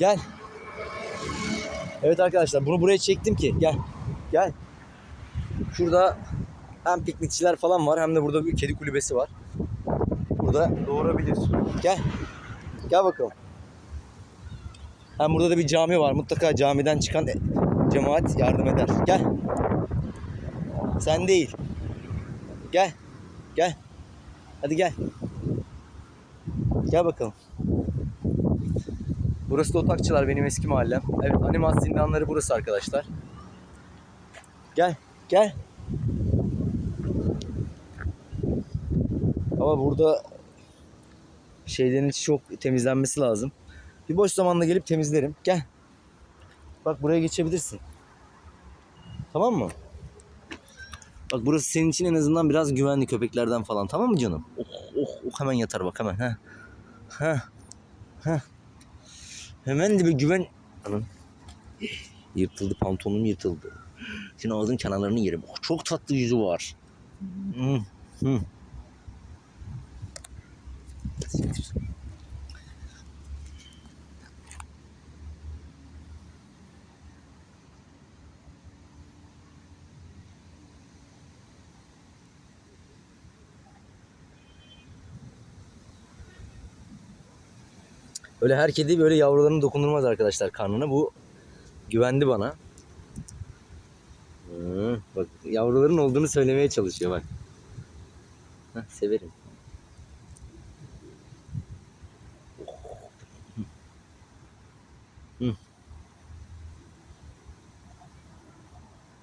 Gel. Evet arkadaşlar bunu buraya çektim ki. Gel. Gel. Şurada hem piknikçiler falan var hem de burada bir kedi kulübesi var. Burada doğurabilir. Gel. Gel bakalım. Hem burada da bir cami var. Mutlaka camiden çıkan e- cemaat yardım eder. Gel. Sen değil. Gel. Gel. Hadi gel. Gel bakalım. Burası da Otakçılar benim eski mahallem. Evet animas zindanları burası arkadaşlar. Gel. Gel. Ama burada şeylerin çok temizlenmesi lazım. Bir boş zamanda gelip temizlerim. Gel. Bak buraya geçebilirsin. Tamam mı? Bak burası senin için en azından biraz güvenli köpeklerden falan. Tamam mı canım? Oh oh oh hemen yatar bak hemen. Ha. Ha. Ha. Hemen de bir güven... Anam. Yırtıldı pantolonum yırtıldı. Şimdi ağzın kenarlarını yerim. Oh, çok tatlı yüzü var. Hmm. Hmm. Öyle her kedi böyle yavrularını dokundurmaz arkadaşlar karnına. Bu güvendi bana. Hı, bak yavruların olduğunu söylemeye çalışıyor bak. Heh, severim.